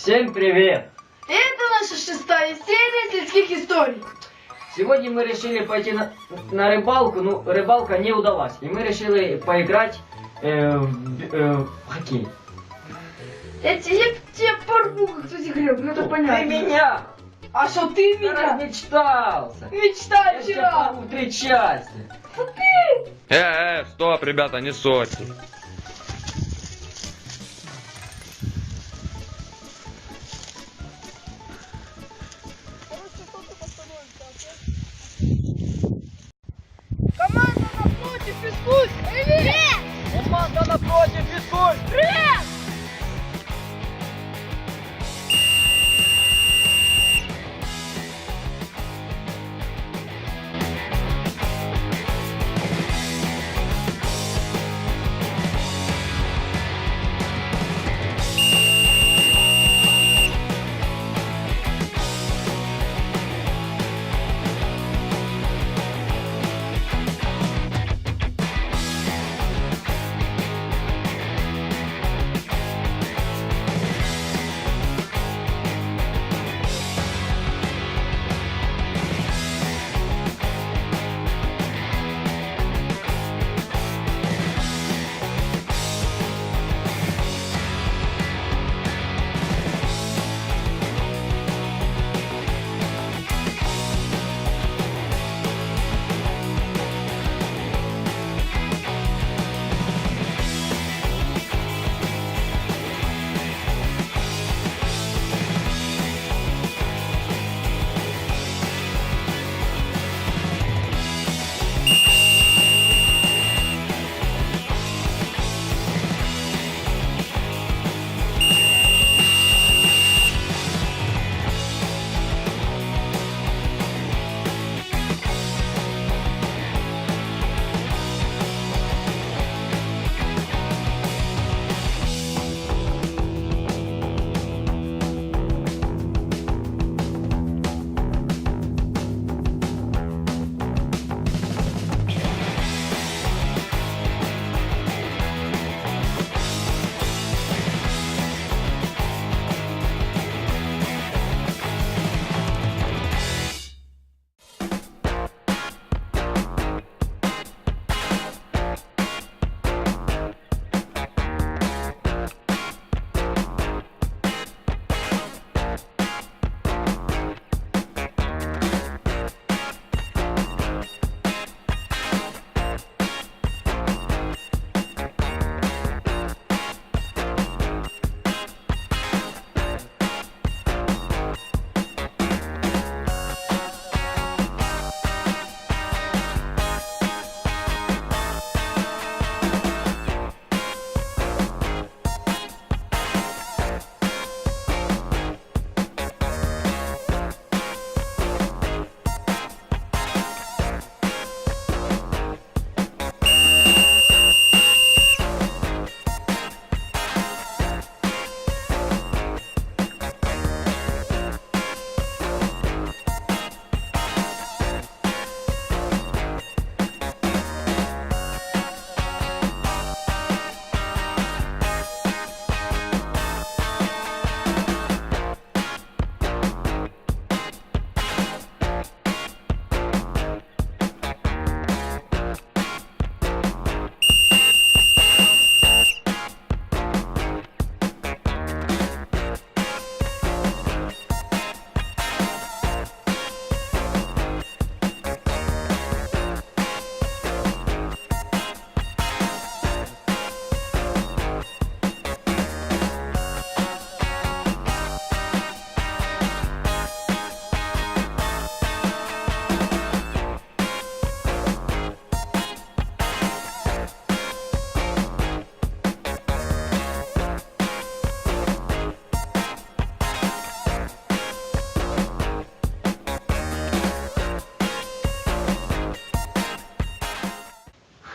Всем привет! Это наша шестая серия сельских историй. Сегодня мы решили пойти на, на рыбалку, ну рыбалка не удалась, и мы решили поиграть э, в, э, в хоккей. Я тебе, я тебе порву, как ты греб, ну это Ты понятно. меня! А что ты Ты меня? размечтался! Мечта Я вчера. порву в три части! Э, э, стоп, ребята, не ссорьтесь. Физкульт. Привет. Команда напротив, физкульт! Привет.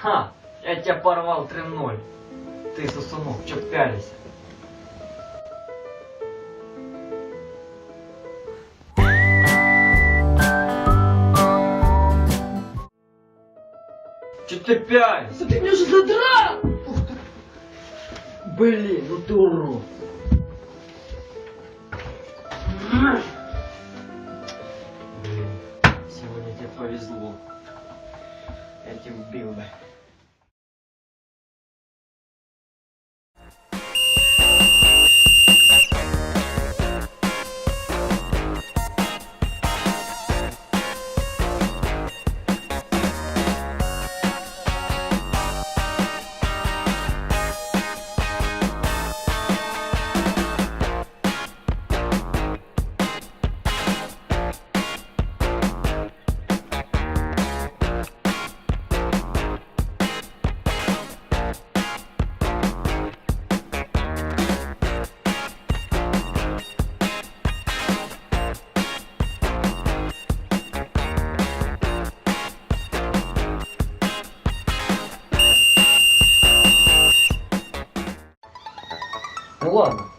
Ха! Я тебя порвал 3-0. Ты, сосунок, чё пялись? Чё ты пялись? Что ты меня уже задрал? Блин, ну ты урод. Блин, сегодня тебе повезло. Я тебя убил бы. Ну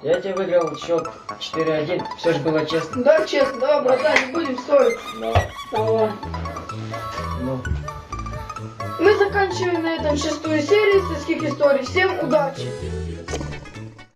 я тебе выиграл счет 4-1. Все же было честно. Да, честно, давай, братан, не будем ссориться. Давай. Давай. Ну, Мы заканчиваем на этом шестую серию сельских историй. Всем удачи!